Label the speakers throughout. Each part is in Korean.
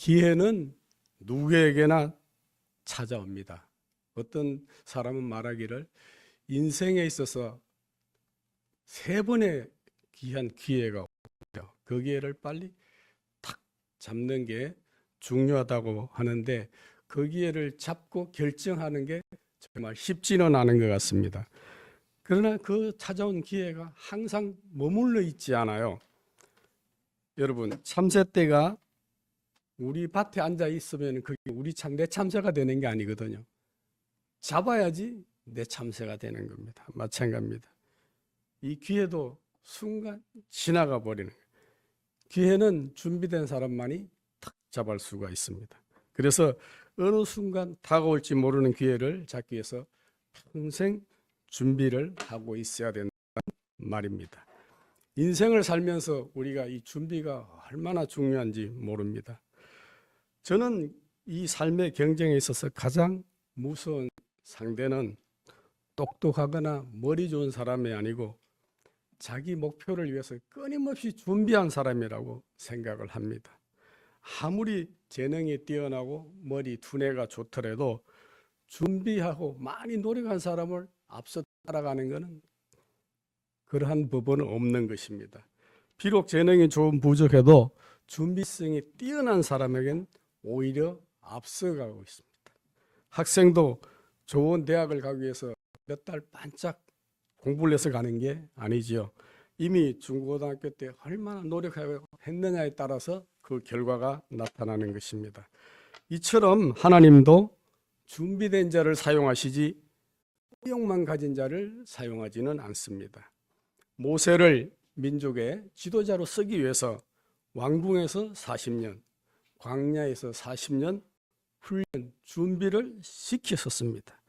Speaker 1: 예, 기회는 누구에게나 찾아옵니다. 어떤 사람은 말하기를 인생에 있어서 세 번의 귀한 기회가 오죠. 그 기회를 빨리 탁 잡는 게 중요하다고 하는데 그 기회를 잡고 결정하는 게 정말 쉽지는 않은 것 같습니다. 그러나 그 찾아온 기회가 항상 머물러 있지 않아요. 여러분 참새 때가 우리 밭에 앉아 있으면 그게 우리 참 내 참새가 되는 게 아니거든요. 잡아야지 내 참새가 되는 겁니다. 마찬가지입니다. 이 기회도 순간 지나가 버리는. 기회는 준비된 사람만이 탁 잡을 수가 있습니다. 그래서 어느 순간 다가올지 모르는 기회를 잡기 위해서 평생 준비를 하고 있어야 된다는 말입니다. 인생을 살면서 우리가 이 준비가 얼마나 중요한지 모릅니다. 저는 이 삶의 경쟁에 있어서 가장 무서운 상대는 똑똑하거나 머리 좋은 사람이 아니고 자기 목표를 위해서 끊임없이 준비한 사람이라고 생각을 합니다. 아무리 재능이 뛰어나고 머리 두뇌가 좋더라도 준비하고 많이 노력한 사람을 앞서 따라가는 것은 그러한 법은 없는 것입니다. 비록 재능이 조금 부족해도 준비성이 뛰어난 사람에겐 오히려 앞서가고 있습니다. 학생도 좋은 대학을 가기 위해서 몇 달 반짝 공부를 해서 가는 게 아니지요. 이미 중고등학교 때 얼마나 노력했느냐에 따라서 그 결과가 나타나는 것입니다. 이처럼 하나님도 준비된 자를 사용하시지 호용만 가진 자를 사용하지는 않습니다. 모세를 민족의 지도자로 쓰기 위해서 왕궁에서 40년, 광야에서 40년 훈련 준비를 시켰었습니다.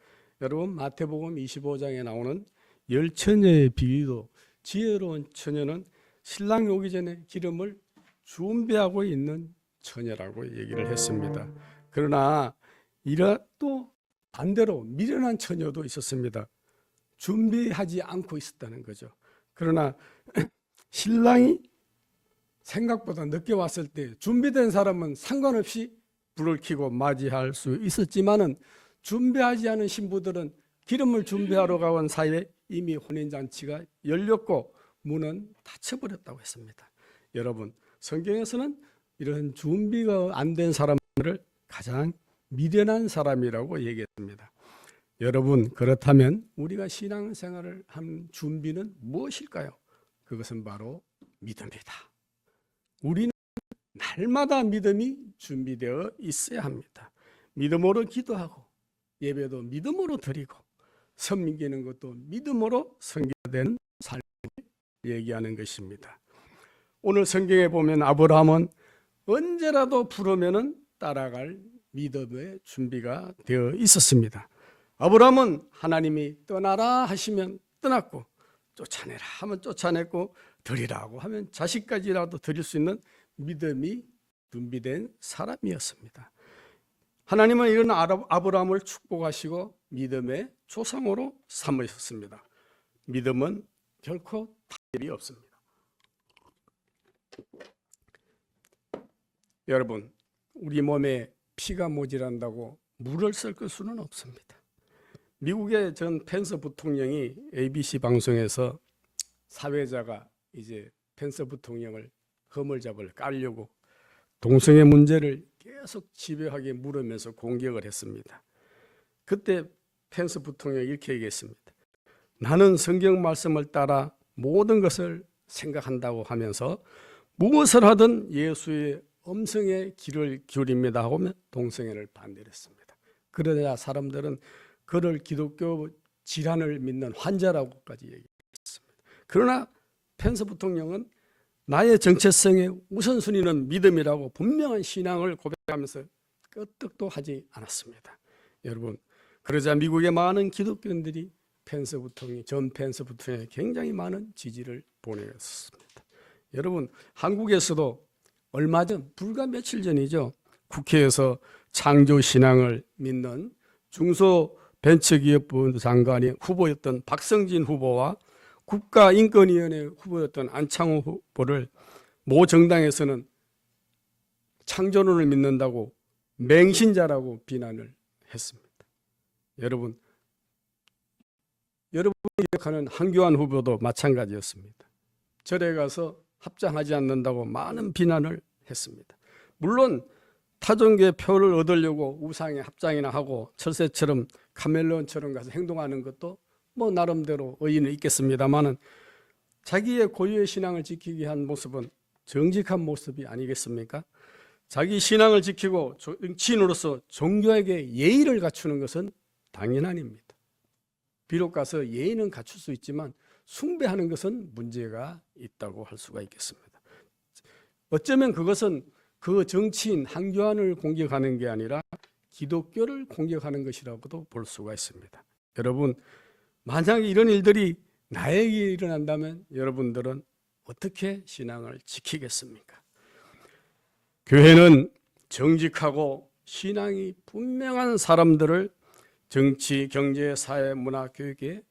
Speaker 1: 여러분 마태복음 25장에 나오는 열 처녀의 비유도 지혜로운 처녀는 신랑이 오기 전에 기름을 준비하고 있는 처녀라고 얘기를 했습니다. 그러나 이러 또 반대로 미련한 처녀도 있었습니다. 준비하지 않고 있었다는 거죠. 그러나 신랑이 생각보다 늦게 왔을 때 준비된 사람은 상관없이 불을 켜고 맞이할 수 있었지만은 준비하지 않은 신부들은 기름을 준비하러 가온 사이에 이미 혼인잔치가 열렸고 문은 닫혀버렸다고 했습니다. 여러분 성경에서는 이런 준비가 안 된 사람들을 가장 미련한 사람이라고 얘기했습니다. 여러분 그렇다면 우리가 신앙생활을 한 준비는 무엇일까요? 그것은 바로 믿음이다. 우리는 날마다 믿음이 준비되어 있어야 합니다. 믿음으로 기도하고 예배도 믿음으로 드리고 섬기는 것도 믿음으로 섬겨되는 삶을 얘기하는 것입니다. 오늘 성경에 보면 아브라함은 언제라도 부르면은 따라갈 믿음의 준비가 되어 있었습니다. 아브라함은 하나님이 떠나라 하시면 떠났고 쫓아내라 하면 쫓아냈고 드리라고 하면 자식까지라도 드릴 수 있는 믿음이 준비된 사람이었습니다. 하나님은 이런 아브라함을 축복하시고 믿음의 조상으로 삼으셨습니다. 믿음은 결코 타협이 없습니다. 여러분, 우리 몸에 피가 모자란다고 물을 섞을 수는 없습니다. 미국의 전 펜스 부통령이 ABC 방송에서 사회자가 이제 펜스 부통령을 허물잡을 깔려고 동성애 문제를 계속 집요하게 물으면서 공격을 했습니다. 그때 펜스 부통령이 이렇게 얘기했습니다. 나는 성경 말씀을 따라 모든 것을 생각한다고 하면서 무엇을 하든 예수의 음성에 귀를 기울입니다 하면 동성애를 반대했습니다. 그러자 사람들은 그를 기독교 질환을 믿는 환자라고까지 얘기했습니다. 그러나 펜스 부통령은 나의 정체성의 우선순위는 믿음이라고 분명한 신앙을 고백하면서 끄떡도 하지 않았습니다. 여러분, 그러자 미국의 많은 기독교인들이 펜스 부통령, 전 펜스 부통령에 굉장히 많은 지지를 보내었습니다. 여러분, 한국에서도 얼마 전, 불과 며칠 전이죠. 국회에서 창조 신앙을 믿는 중소벤처기업부 장관이 후보였던 박성진 후보와 국가인권위원회 후보였던 안창호 후보를 모 정당에서는 창조론을 믿는다고 맹신자라고 비난을 했습니다. 여러분, 여러분이 기억하는 한교안 후보도 마찬가지였습니다. 절에 가서 합장하지 않는다고 많은 비난을 했습니다. 물론 타종교의 표를 얻으려고 우상에 합장이나 하고 철새처럼 카멜레온처럼 가서 행동하는 것도 뭐 나름대로 의의는 있겠습니다만은 자기의 고유의 신앙을 지키기 위한 모습은 정직한 모습이 아니겠습니까? 자기 신앙을 지키고 정치인으로서 종교에게 예의를 갖추는 것은 당연한 일입니다. 비록 가서 예의는 갖출 수 있지만 숭배하는 것은 문제가 있다고 할 수가 있겠습니다. 어쩌면 그것은 그 정치인 한교안을 공격하는 게 아니라 기독교를 공격하는 것이라고도 볼 수가 있습니다. 여러분, 만약에 이런 일들이 나에게 일어난다면 여러분들은 어떻게 신앙을 지키겠습니까? 교회는 정직하고 신앙이 분명한 사람들을 정치, 경제, 사회, 문화, 교육에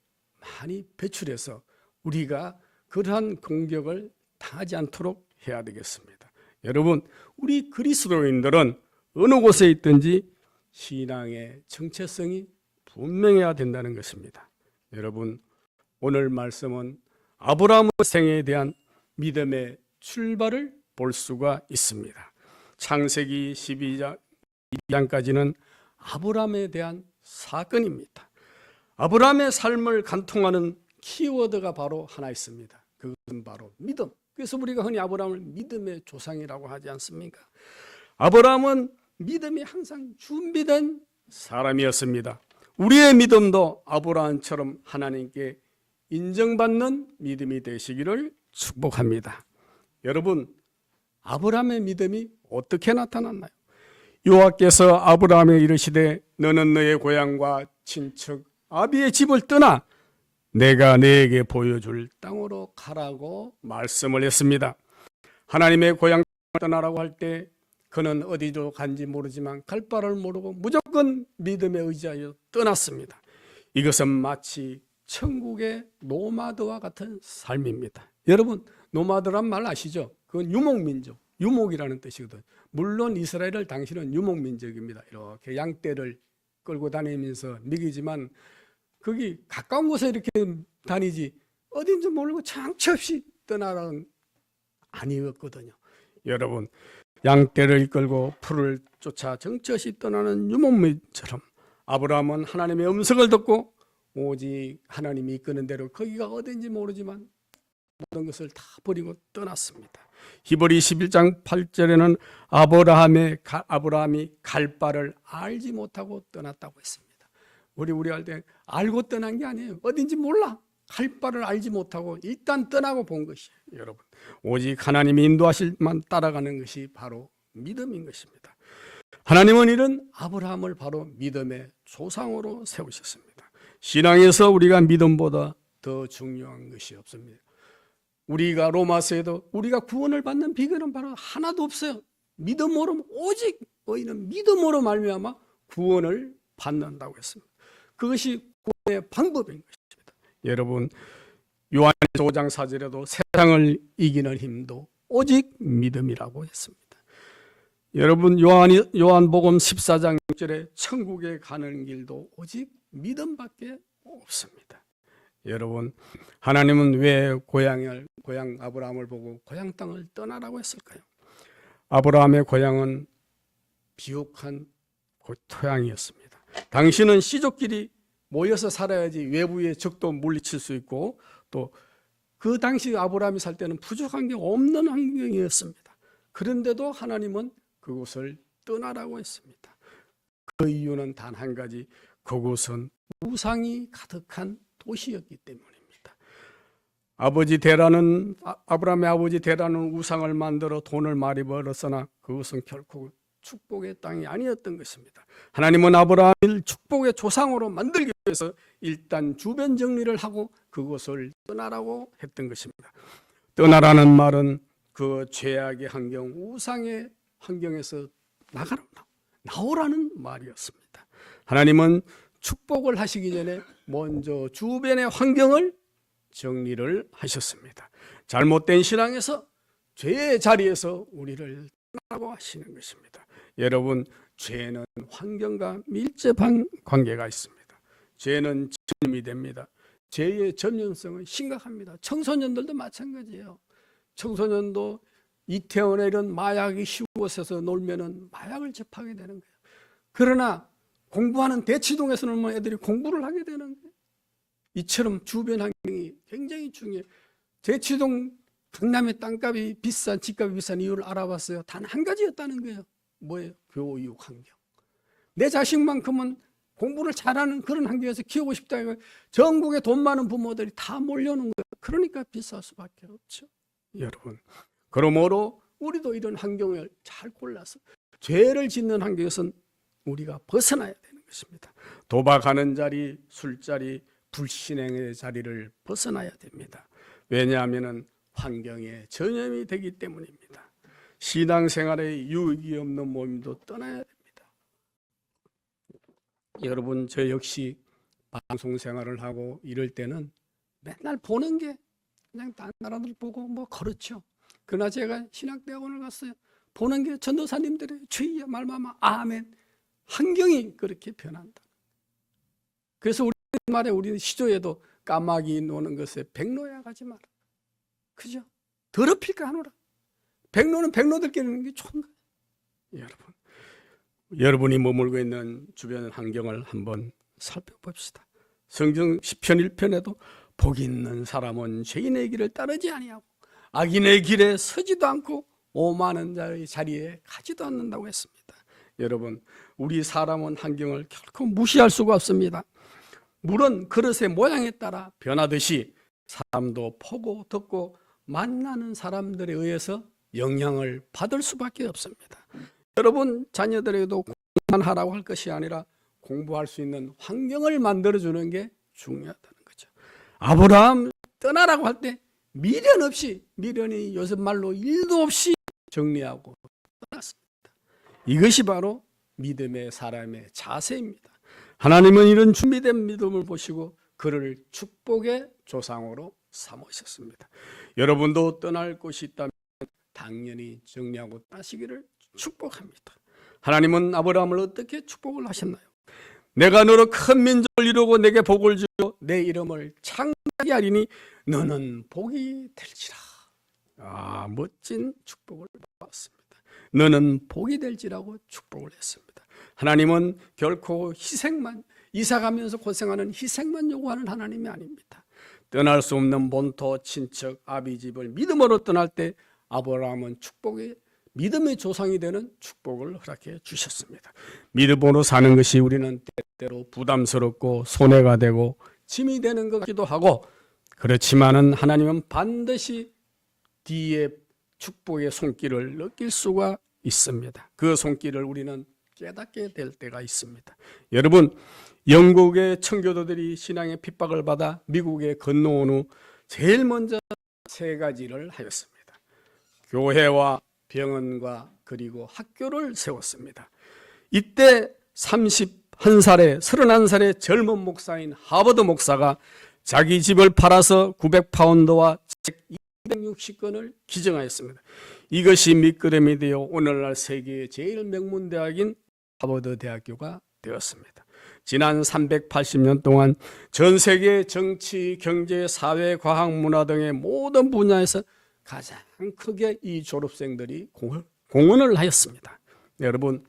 Speaker 1: 많이 배출해서 우리가 그러한 공격을 당하지 않도록 해야 되겠습니다. 여러분, 우리 그리스도인들은 어느 곳에 있든지 신앙의 정체성이 분명해야 된다는 것입니다. 여러분, 오늘 말씀은 아브라함의 생애에 대한 믿음의 출발을 볼 수가 있습니다. 창세기 12장 2장까지는 아브라함에 대한 사건입니다. 아브라함의 삶을 간통하는 키워드가 바로 하나 있습니다. 그것은 바로 믿음. 그래서 우리가 흔히 아브라함을 믿음의 조상이라고 하지 않습니까? 아브라함은 믿음이 항상 준비된 사람이었습니다. 우리의 믿음도 아브라함처럼 하나님께 인정받는 믿음이 되시기를 축복합니다. 여러분, 아브라함의 믿음이 어떻게 나타났나요? 여호와께서 아브라함에 이르시되 너는 너의 고향과 친척 아비의 집을 떠나 내가 내게 보여줄 땅으로 가라고 말씀을 했습니다. 하나님의 고향 떠나라고 할 때 그는 어디로 간지 모르지만 갈 바를 모르고 무조건 믿음에 의지하여 떠났습니다. 이것은 마치 천국의 노마드와 같은 삶입니다. 여러분, 노마드란 말 아시죠? 그건 유목민족, 유목이라는 뜻이거든. 물론 이스라엘을 당시는 유목민족입니다. 이렇게 양떼를 끌고 다니면서 먹이지만 거기 가까운 곳에 이렇게 다니지 어딘지 모르고 장치 없이 떠나라는 아니었거든요. 여러분 양떼를 이끌고 풀을 쫓아 없이 떠나는 유목민처럼 아브라함은 하나님의 음성을 듣고 오직 하나님이 이끄는 대로 거기가 어딘지 모르지만 모든 것을 다 버리고 떠났습니다. 히브리 11장 8절에는 아브라함의 아브라함이 갈 바를 알지 못하고 떠났다고 했습니다. 우리 우리 할 때 알고 떠난 게 아니에요. 어딘지 몰라. 갈 바를 알지 못하고 일단 떠나고 본 것이에요, 여러분. 오직 하나님이 인도하실 만 따라가는 것이 바로 믿음인 것입니다. 하나님은 이런 아브라함을 바로 믿음의 조상으로 세우셨습니다. 신앙에서 우리가 믿음보다 더 중요한 것이 없습니다. 우리가 로마서에도 우리가 구원을 받는 비결은 바로 하나도 없어요. 믿음으로 오직 너희는 믿음으로 말미암아 구원을 받는다고 했습니다. 그것이 구원의 방법인 것입니다. 여러분 요한 5장 4절에도 세상을 이기는 힘도 오직 믿음이라고 했습니다. 여러분 요한 요한복음 14장 6절에 천국에 가는 길도 오직 믿음밖에 없습니다. 여러분 하나님은 왜 고향을 고향 아브라함을 보고 고향 땅을 떠나라고 했을까요? 아브라함의 고향은 비옥한 토양이었습니다. 당신은 시족끼리 모여서 살아야지 외부의 적도 물리칠 수 있고 또 그 당시 아브라함이 살 때는 부족한 게 없는 환경이었습니다. 그런데도 하나님은 그곳을 떠나라고 했습니다. 그 이유는 단 한 가지, 그곳은 우상이 가득한 도시였기 때문입니다. 아버지 대라는 아브라함의 아버지 대라는 우상을 만들어 돈을 많이 벌었으나 그것은 결코 축복의 땅이 아니었던 것입니다. 하나님은 아브라함을 축복의 조상으로 만들기 위해서 일단 주변 정리를 하고 그곳을 떠나라고 했던 것입니다. 떠나라는 말은 그 죄악의 환경, 우상의 환경에서 나가라, 나오라는 말이었습니다. 하나님은 축복을 하시기 전에 먼저 주변의 환경을 정리를 하셨습니다. 잘못된 신앙에서 죄의 자리에서 우리를 떠나라고 하시는 것입니다. 여러분, 죄는 환경과 밀접한 관계가 있습니다. 죄는 전염이 됩니다. 죄의 전염성은 심각합니다. 청소년들도 마찬가지예요. 청소년도 이태원에 이런 마약이 쉬운 곳에서 놀면은 마약을 접하게 되는 거예요. 그러나 공부하는 대치동에서 놀면 애들이 공부를 하게 되는 거예요. 이처럼 주변 환경이 굉장히 중요해요. 대치동 강남의 땅값이 비싼 집값이 비싼 이유를 알아봤어요. 단 한 가지였다는 거예요. 뭐예요? 교육 환경. 내 자식만큼은 공부를 잘하는 그런 환경에서 키우고 싶다 전국에 돈 많은 부모들이 다 몰려오는 거예요. 그러니까 비쌀 수밖에 없죠. 여러분. 그러므로 우리도 이런 환경을 잘 골라서 죄를 짓는 환경에선 우리가 벗어나야 되는 것입니다. 도박하는 자리, 술자리, 불신행의 자리를 벗어나야 됩니다. 왜냐하면 환경에 전염이 되기 때문입니다. 신앙생활에 유익이 없는 몸도 떠나야 됩니다. 여러분 저 역시 방송 생활을 하고 이럴 때는 맨날 보는 게 그냥 다른 나라들 보고 뭐 그렇죠. 그러나 제가 신학대학원을 갔어요. 보는 게 전도사님들의 주의야 말마마 아멘. 환경이 그렇게 변한다. 그래서 우리 말에 우리는 시조에도 까마귀 노는 것에 백로야 가지 마라. 그죠? 더럽힐까 하노라. 백로는 백로들끼리 노는 게 좋은 거예요. 여러분. 여러분이 머물고 있는 주변 환경을 한번 살펴봅시다. 성경 10편 1편에도 복 있는 사람은 죄인의 길을 따르지 아니하고 악인의 길에 서지도 않고 오만한 자의 자리에 가지도 않는다고 했습니다. 여러분, 우리 사람은 환경을 결코 무시할 수가 없습니다. 물은 그릇의 모양에 따라 변하듯이 사람도 보고 듣고 만나는 사람들에 의해서 영향을 받을 수밖에 없습니다. 여러분 자녀들에게도 공부만 하라고 할 것이 아니라 공부할 수 있는 환경을 만들어 주는 게 중요하다는 거죠. 아브라함 떠나라고 할 때 미련 없이 미련이 요즘 말로 일도 없이 정리하고 떠났습니다. 이것이 바로 믿음의 사람의 자세입니다. 하나님은 이런 준비된 믿음을 보시고 그를 축복의 조상으로 삼으셨습니다. 여러분도 떠날 곳이 있다면 당연히 정리하고 떠나시기를 축복합니다. 하나님은 아브라함을 어떻게 축복을 하셨나요? 내가 너로 큰 민족을 이루고 내게 복을 주어 내 이름을 창대하게 하리니 너는 복이 될지라. 아, 멋진 축복을 받았습니다. 너는 복이 될지라고 축복을 했습니다. 하나님은 결코 희생만 이사 가면서 고생하는 희생만 요구하는 하나님이 아닙니다. 떠날 수 없는 본토, 친척, 아비 집을 믿음으로 떠날 때 아브라함은 축복의 믿음의 조상이 되는 축복을 허락해 주셨습니다. 믿음으로 사는 것이 우리는 때때로 부담스럽고 손해가 되고 짐이 되는 것 같기도 하고 그렇지만은 하나님은 반드시 뒤에 축복의 손길을 느낄 수가 있습니다. 그 손길을 우리는 깨닫게 될 때가 있습니다. 여러분, 영국의 청교도들이 신앙의 핍박을 받아 미국에 건너온 후 제일 먼저 세 가지를 하였습니다. 교회와 병원과 그리고 학교를 세웠습니다. 이때 31살에 31살의 젊은 목사인 하버드 목사가 자기 집을 팔아서 900파운드와 책 260권을 기증하였습니다. 이것이 밑그림이 되어 오늘날 세계의 제일 명문 대학인 하버드 대학교가 되었습니다. 지난 380년 동안 전 세계 정치, 경제, 사회, 과학, 문화 등의 모든 분야에서 가장 크게 이 졸업생들이 공헌 을 하였습니다. 여러분,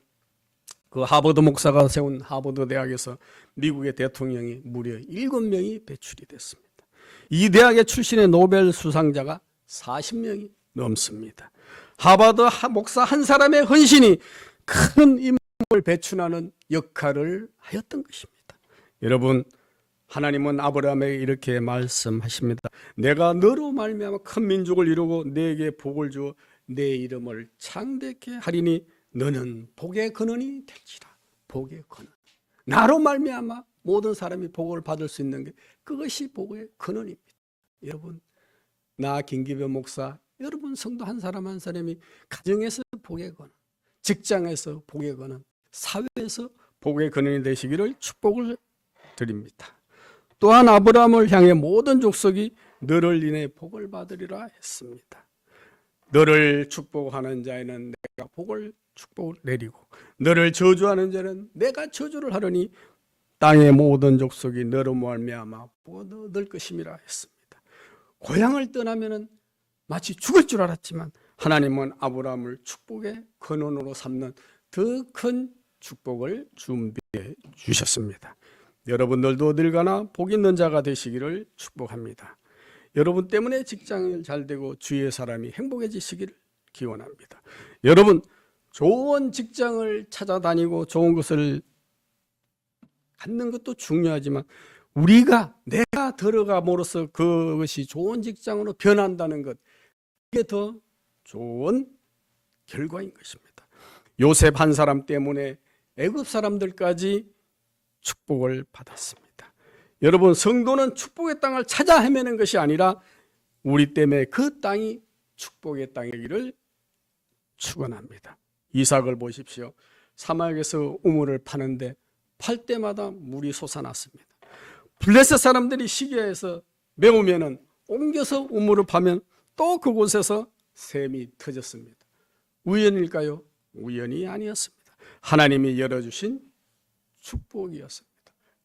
Speaker 1: 그 하버드 목사가 세운 하버드 대학에서 미국의 대통령이 무려 7명이 배출이 됐습니다. 이 대학의 출신의 노벨 수상자가 40명이 넘습니다. 하버드 목사 한 사람의 헌신이 큰 인물을 배출하는 역할을 하였던 것입니다. 여러분, 하나님은 아브라함에게 이렇게 말씀하십니다. 내가 너로 말미암아 큰 민족을 이루고 내게 복을 주어 내 이름을 창대케 하리니 너는 복의 근원이 될지라. 복의 근원. 나로 말미암아 모든 사람이 복을 받을 수 있는 게 그것이 복의 근원입니다. 여러분, 나 김기배 목사, 여러분 성도 한 사람 한 사람이 가정에서 복의 근원, 직장에서 복의 근원, 사회에서 복의 근원이 되시기를 축복을 드립니다. 또한 아브라함을 향해 모든 족속이 너를 인해 복을 받으리라 했습니다. 너를 축복하는 자에는 내가 복을 축복을 내리고 너를 저주하는 자는 내가 저주를 하려니 땅의 모든 족속이 너로 말미암아 얻을 것임이라 했습니다. 고향을 떠나면은 마치 죽을 줄 알았지만 하나님은 아브라함을 축복의 근원으로 삼는 더 큰 축복을 준비해 주셨습니다. 여러분들도 가나 복 있는 자가 되시기를 축복합니다. 여러분 때문에 직장이 잘 되고 주위의 사람이 행복해지시기를 기원합니다. 여러분 좋은 직장을 찾아다니고 좋은 것을 갖는 것도 중요하지만 우리가 내가 들어감으로써 그것이 좋은 직장으로 변한다는 것 이게 더 좋은 결과인 것입니다. 요셉 한 사람 때문에 애굽 사람들까지 축복을 받았습니다. 여러분 성도는 축복의 땅을 찾아 헤매는 것이 아니라 우리 때문에 그 땅이 축복의 땅이기를 축원합니다. 이삭을 보십시오. 사막에서 우물을 파는데 팔 때마다 물이 솟아났습니다. 블레셋 사람들이 시기해서 매우면은 옮겨서 우물을 파면 또 그곳에서 샘이 터졌습니다. 우연일까요? 우연이 아니었습니다. 하나님이 열어주신 축복이었습니다.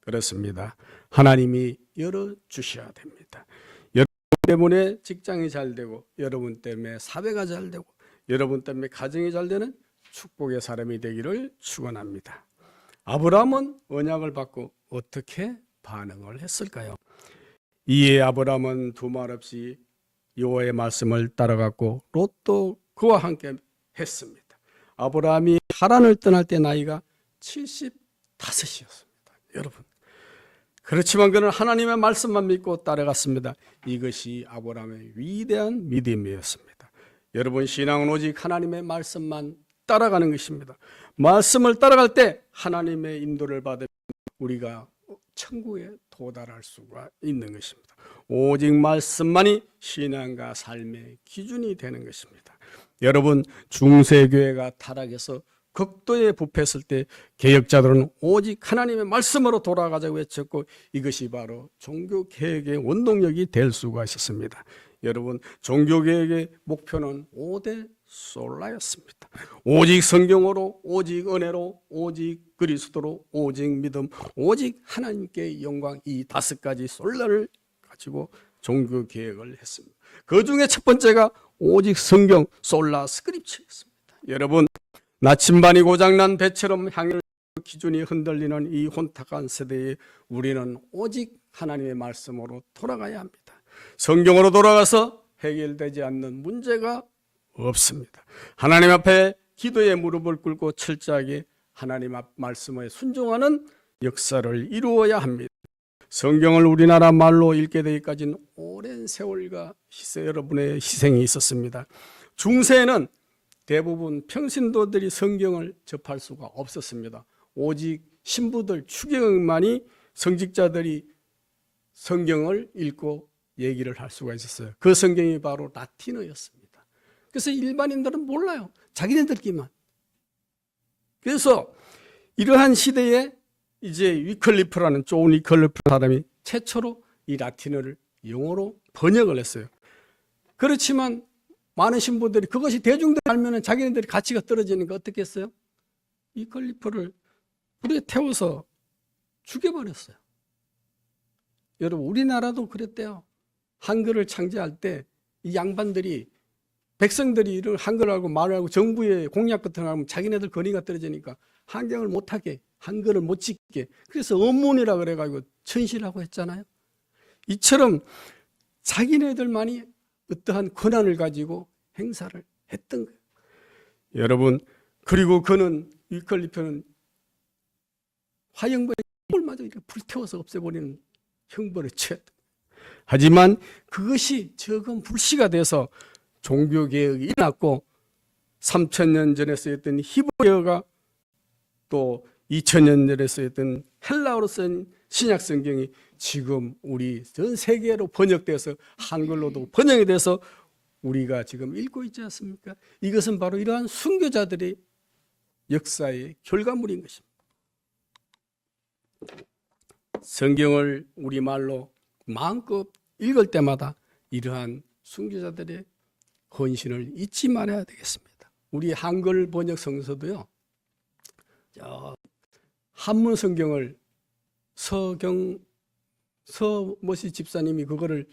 Speaker 1: 그렇습니다. 하나님이 열어 주셔야 됩니다. 여러분 때문에 직장이 잘 되고, 여러분 때문에 사회가 잘 되고, 여러분 때문에 가정이 잘 되는 축복의 사람이 되기를 축원합니다. 아브라함은 언약을 받고 어떻게 반응을 했을까요? 이에 아브라함은 두말 없이 여호와의 말씀을 따라갔고 롯도 그와 함께 했습니다. 아브라함이 하란을 떠날 때 나이가 75이었습니다. 여러분. 그렇지만 그는 하나님의 말씀만 믿고 따라갔습니다. 이것이 아브라함의 위대한 믿음이었습니다. 여러분 신앙은 오직 하나님의 말씀만 따라가는 것입니다. 말씀을 따라갈 때 하나님의 인도를 받으면 우리가 천국에 도달할 수가 있는 것입니다. 오직 말씀만이 신앙과 삶의 기준이 되는 것입니다. 여러분 중세교회가 타락해서 극도에 부패했을 때 개혁자들은 오직 하나님의 말씀으로 돌아가자고 외쳤고 이것이 바로 종교 개혁의 원동력이 될 수가 있었습니다. 여러분 종교 개혁의 목표는 5대 솔라였습니다. 오직 성경으로, 오직 은혜로, 오직 그리스도로, 오직 믿음, 오직 하나님께 영광 이 다섯 가지 솔라를 가지고 종교 개혁을 했습니다. 그 중에 첫 번째가 오직 성경 솔라 스크립처였습니다. 여러분 나침반이 고장난 배처럼 향일 기준이 흔들리는 이 혼탁한 세대에 우리는 오직 하나님의 말씀으로 돌아가야 합니다. 성경으로 돌아가서 해결되지 않는 문제가 없습니다. 하나님 앞에 기도의 무릎을 꿇고 철저하게 하나님 앞 말씀에 순종하는 역사를 이루어야 합니다. 성경을 우리나라 말로 읽게 되기까지는 오랜 세월과 희생, 여러분의 희생이 있었습니다. 중세에는 대부분 평신도들이 성경을 접할 수가 없었습니다. 오직 신부들 추경만이 성직자들이 성경을 읽고 얘기를 할 수가 있었어요. 그 성경이 바로 라틴어였습니다. 그래서 일반인들은 몰라요. 자기네들끼만. 그래서 이러한 시대에 이제 위클리프라는 좋은 위클리프 사람이 최초로 이 라틴어를 영어로 번역을 했어요. 그렇지만 많은 신부들이 그것이 대중들 알면은 자기네들이 가치가 떨어지니까 어떻게 했어요? 위클리프를 불에 태워서 죽여버렸어요. 여러분 우리나라도 그랬대요. 한글을 창제할 때 이 양반들이 백성들이 이런 한글 알고 말을 하고 정부의 공약 같은 거 하면 자기네들 권위가 떨어지니까 한경을 못하게 한글을 못 짓게 그래서 언문이라 그래가지고 천시라고 했잖아요. 이처럼 자기네들만이 어떠한 권한을 가지고 행사를 했던 거예요. 여러분 그리고 그는 위클리프는 화형벌에 마저 이렇게 불태워서 없애버리는 형벌을 취했다. 하지만 그것이 적은 불씨가 돼서 종교개혁이 일어났고 3천년 전에 쓰였던 히브리어가 또 2000년 전에 쓰였던 헬라어로 쓴 신약 성경이 지금 우리 전 세계로 번역돼서 한글로도 번역이 돼서 우리가 지금 읽고 있지 않습니까? 이것은 바로 이러한 순교자들의 역사의 결과물인 것입니다. 성경을 우리말로 마음껏 읽을 때마다 이러한 순교자들의 헌신을 잊지 말아야 되겠습니다. 우리 한글 번역 성서도요. 저 한문 성경을 서경 서머시 집사님이 그거를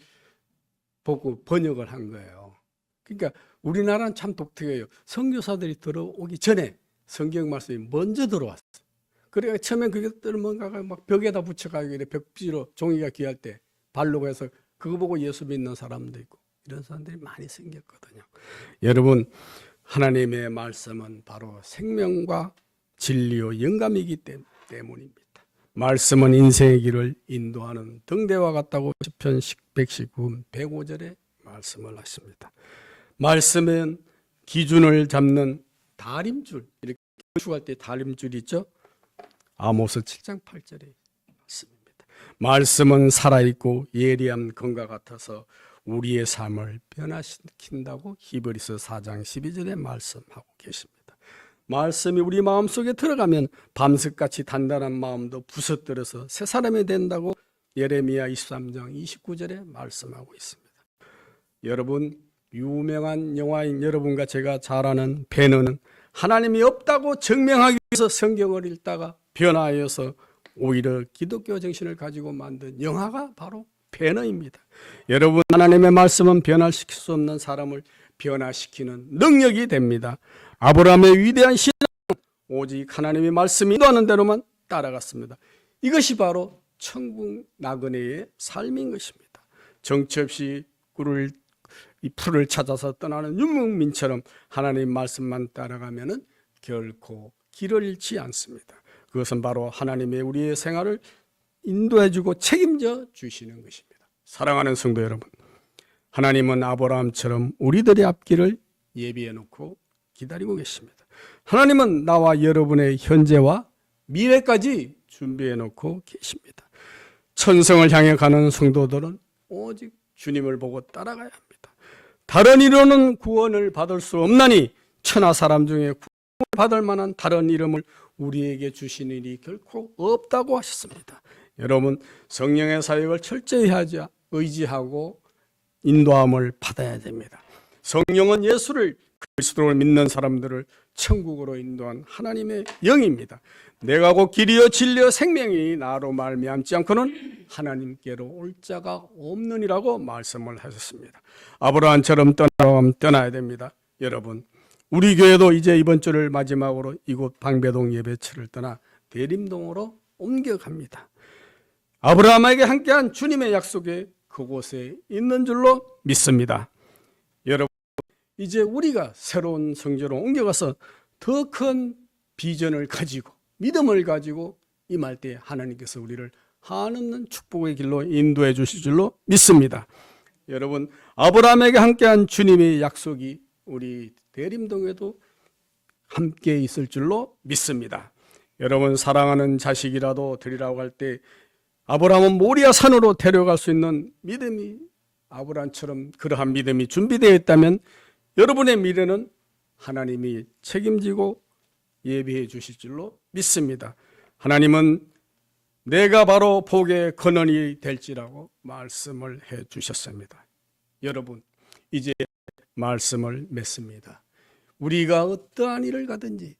Speaker 1: 보고 번역을 한 거예요. 그러니까 우리나라는 참 독특해요. 선교사들이 들어오기 전에 성경 말씀이 먼저 들어왔어요. 그러니까 처음엔 그것들을 뭔가가 막 벽에다 붙여가지고 벽지로 종이가 귀할 때 발로 해서 그거 보고 예수 믿는 사람도 있고 이런 사람들이 많이 생겼거든요. 여러분 하나님의 말씀은 바로 생명과 진리요 영감이기 때- 때문입니다. 말씀은 인생의 길을 인도하는 등대와 같다고 시편 119편 105절에 말씀을 하십니다. 말씀은 기준을 잡는 다림줄 이렇게 추할 때 다림줄 있죠? 아모스 7장 8절에 말씀입니다. 말씀은 살아있고 예리한 검과 같아서 우리의 삶을 변화시킨다고 히브리서 4장 12절에 말씀하고 계십니다. 말씀이 우리 마음속에 들어가면 밤새같이 단단한 마음도 부서뜨려서 새 사람이 된다고 예레미야 23장 29절에 말씀하고 있습니다. 여러분 유명한 영화인 여러분과 제가 잘 아는 배너는 하나님이 없다고 증명하기 위해서 성경을 읽다가 변화하여서 오히려 기독교 정신을 가지고 만든 영화가 바로 배너입니다. 여러분 하나님의 말씀은 변화시킬 수 없는 사람을 변화시키는 능력이 됩니다. 아브라함의 위대한 신앙 오직 하나님의 말씀이 인도하는 대로만 따라갔습니다. 이것이 바로 천국 나그네의 삶인 것입니다. 정처 없이 꿀을 이 풀을 찾아서 떠나는 유목민처럼 하나님 말씀만 따라가면은 결코 길을 잃지 않습니다. 그것은 바로 하나님의 우리의 생활을 인도해주고 책임져 주시는 것입니다. 사랑하는 성도 여러분, 하나님은 아브라함처럼 우리들의 앞길을 예비해 놓고 기다리고 계십니다. 하나님은 나와 여러분의 현재와 미래까지 준비해 놓고 계십니다. 천성을 향해 가는 성도들은 오직 주님을 보고 따라가야 합니다. 다른 이로는 구원을 받을 수 없나니 천하 사람 중에 구원을 받을 만한 다른 이름을 우리에게 주신 일이 결코 없다고 하셨습니다. 여러분 성령의 사역을 철저히 하자 의지하고 인도함을 받아야 됩니다. 성령은 예수를 그리스도를 믿는 사람들을 천국으로 인도한 하나님의 영입니다. 내가 곧 길이요 진리요 생명이 나로 말미암지 않고는 하나님께로 올 자가 없느니라고 말씀을 하셨습니다. 아브라함처럼 떠나면 떠나야 됩니다. 여러분, 우리 교회도 이제 이번 주를 마지막으로 이곳 방배동 예배처를 떠나 대림동으로 옮겨갑니다. 아브라함에게 함께한 주님의 약속이 그곳에 있는 줄로 믿습니다. 여러분, 이제 우리가 새로운 성전으로 옮겨가서 더 큰 비전을 가지고 믿음을 가지고 임할 때 하나님께서 우리를 한없는 축복의 길로 인도해 주실 줄로 믿습니다. 여러분, 아브라함에게 함께한 주님의 약속이 우리 대림동에도 함께 있을 줄로 믿습니다. 여러분 사랑하는 자식이라도 드리라고 할 때 아브라함은 모리아 산으로 데려갈 수 있는 믿음이 아브라함처럼 그러한 믿음이 준비되어 있다면 여러분의 미래는 하나님이 책임지고 예비해 주실 줄로 믿습니다. 하나님은 내가 바로 복의 근원이 될지라고 말씀을 해 주셨습니다. 여러분, 이제 말씀을 맺습니다. 우리가 어떠한 일을 가든지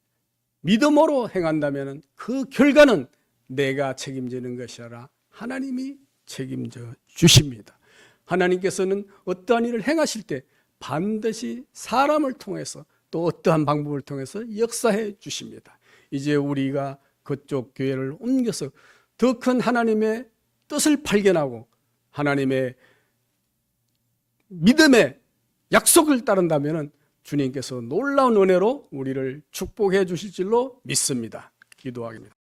Speaker 1: 믿음으로 행한다면 그 결과는 내가 책임지는 것이 아니라 하나님이 책임져 주십니다. 하나님께서는 어떠한 일을 행하실 때 반드시 사람을 통해서 또 어떠한 방법을 통해서 역사해 주십니다. 이제 우리가 그쪽 교회를 옮겨서 더 큰 하나님의 뜻을 발견하고 하나님의 믿음의 약속을 따른다면 주님께서 놀라운 은혜로 우리를 축복해 주실 줄로 믿습니다. 기도하겠습니다.